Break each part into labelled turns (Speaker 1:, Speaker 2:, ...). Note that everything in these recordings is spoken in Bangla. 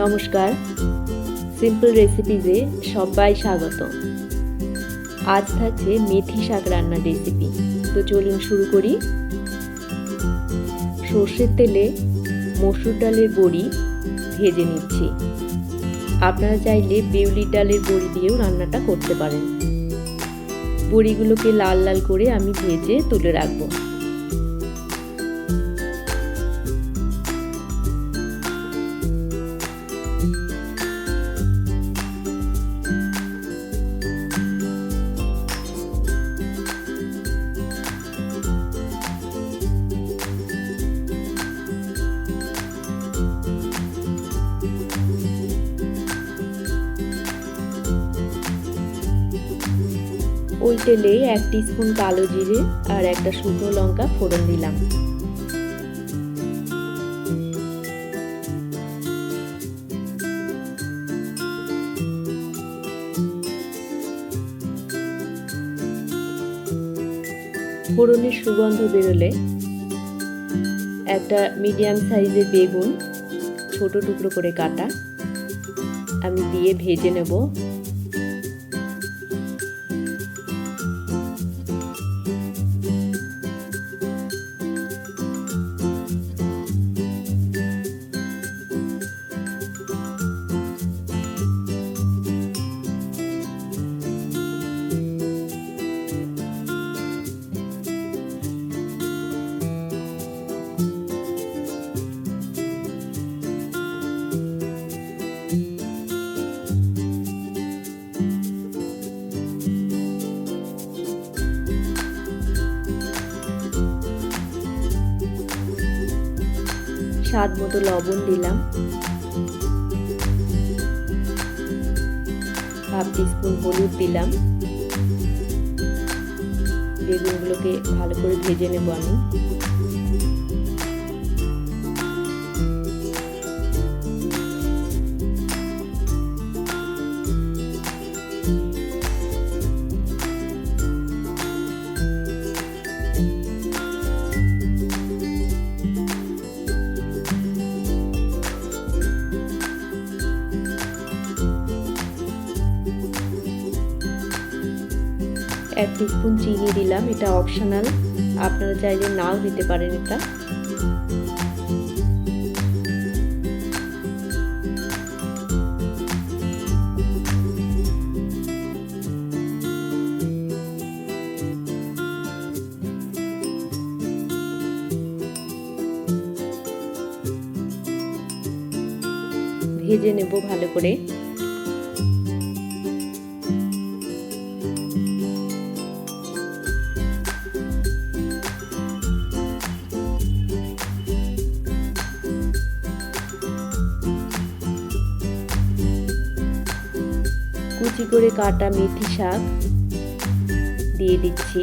Speaker 1: নমস্কার। সিম্পল রেসিপিজে সবাই স্বাগত। আজ থাকছে মেথি শাক রান্নার রেসিপি তো চলুন শুরু করি। সর্ষের তেলে মসুর ডালের বড়ি ভেজে নিচ্ছি। আপনারা চাইলে বেউলির ডালের বড়ি দিয়েও রান্নাটা করতে পারেন। বড়িগুলোকে লাল লাল করে আমি ভেজে তুলে রাখব। তেলে এক স্পুন কালো জিরে আর একটা শুকনো লঙ্কা ফোড়ন দিলাম। ফোড়নের সুগন্ধ বেরোলে একটা মিডিয়াম সাইজের বেগুন ছোট টুকরো করে কাটা। আমি দিয়ে ভেজে নেব। স্বাদ মতো লবণ দিলাম। হাফ টিস্পুন হলুদ দিলাম। বেগুনগুলোকে ভালো করে ভেজে নেব আমি। এক স্পুন চিনি দিলাম, এটা অপশনাল আপনারা চাইলে নাও দিতে পারেন এটা। ভেজে নেব ভালো করে। কুচি করে কাটা মেথি শাক দিয়ে দিচ্ছি।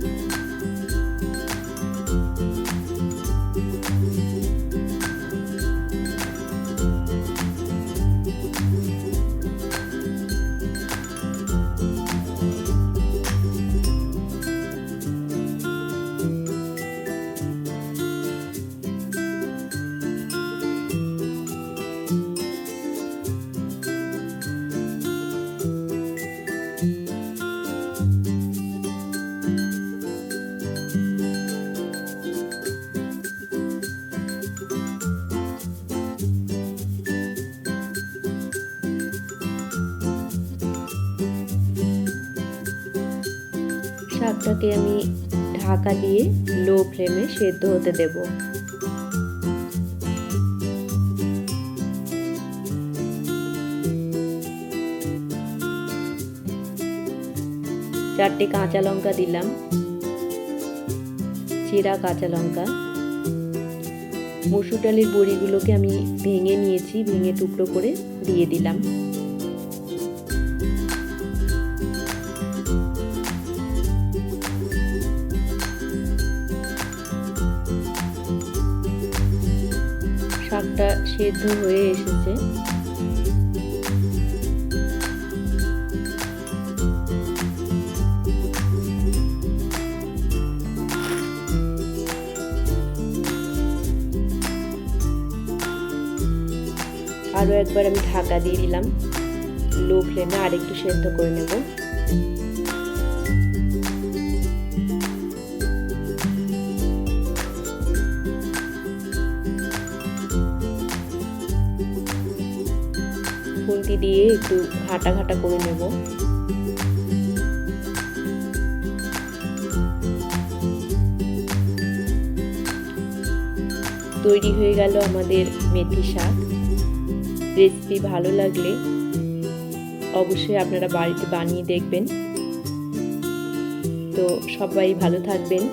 Speaker 1: শাকটাকে আমি ঢাকা দিয়ে লো ফ্লেমে সেদ্ধ হতে দেব। চারটে কাঁচা লঙ্কা দিলাম। চেরা কাঁচা লঙ্কা। মসুর ডালের বড়িগুলোকে আমি ভেঙে নিয়েছি, ভেঙে টুকরো করে দিয়ে দিলাম। শাকটা সেদ্ধ হয়ে এসেছে। আরও একবার আমি ঢাকা দিয়ে দিলাম। লো ফ্লেমে আরেকটু সেদ্ধ করে নেব। খুন্তি দিয়ে একটু ঘাটা ঘাটা করে নেব। তৈরি হয়ে গেল আমাদের মেথি শাক। রেসিপি ভালো লাগলে অবশ্যই আপনারা বাড়িতে বানিয়ে দেখবেন। তো সবাই ভালো থাকবেন।